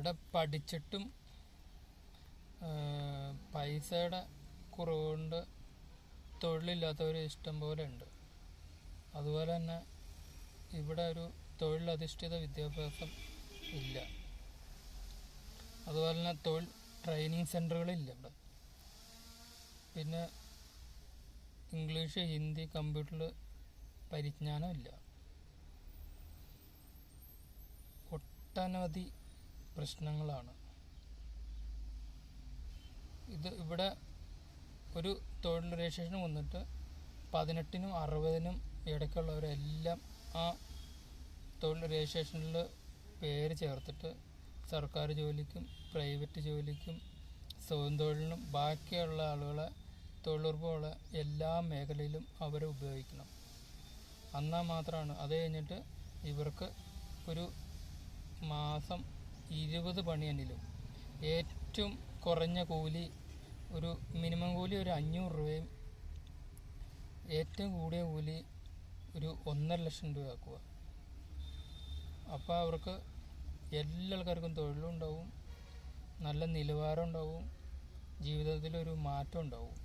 ഇവിടെ പഠിച്ചിട്ടും പൈസയുടെ കുറവുകൊണ്ട് തൊഴിലില്ലാത്തവർ ഇഷ്ടം പോലെ ഉണ്ട്. അതുപോലെ തന്നെ ഇവിടെ ഒരു തൊഴിലധിഷ്ഠിത വിദ്യാഭ്യാസം ഇല്ല. അതുപോലെ തന്നെ തൊഴിൽ ട്രെയിനിങ് സെന്ററുകളില്ല ഇവിടെ. പിന്നെ ഇംഗ്ലീഷ് ഹിന്ദി കമ്പ്യൂട്ടറിൽ പരിജ്ഞാനമില്ല ഒട്ടനവധി പ്രശ്നങ്ങളാണ്. ഇത് ഇവിടെ ഒരു തൊഴിൽ രജിസ്ട്രേഷൻ വന്നിട്ട് പതിനെട്ടിനും അറുപതിനും ഇടയ്ക്കുള്ളവരെല്ലാം ആ തൊഴിൽ രജിസ്ട്രേഷനിൽ പേര് ചേർത്തിട്ട് സർക്കാർ ജോലിക്കും പ്രൈവറ്റ് ജോലിക്കും സ്വയം തൊഴിലിനും ബാക്കിയുള്ള ആളുകളെ തൊഴിലുറപ്പുള്ള എല്ലാ മേഖലയിലും അവരെ ഉപയോഗിക്കണം. എന്നാൽ മാത്രമാണ് അത് കഴിഞ്ഞിട്ട് ഇവർക്ക് ഒരു മാസം ഇരുപത് പണിയെങ്കിലും ഏറ്റവും കുറഞ്ഞ കൂലി ഒരു മിനിമം കൂലി ഒരു അഞ്ഞൂറ് രൂപയും ഏറ്റവും കൂടിയ കൂലി ഒരു ഒന്നര ലക്ഷം രൂപ ആക്കുക അപ്പോൾ അവർക്ക് എല്ലാ ആൾക്കാർക്കും തൊഴിലും ഉണ്ടാവും നല്ല നിലവാരം ഉണ്ടാവും ജീവിതത്തിലൊരു മാറ്റം ഉണ്ടാവും.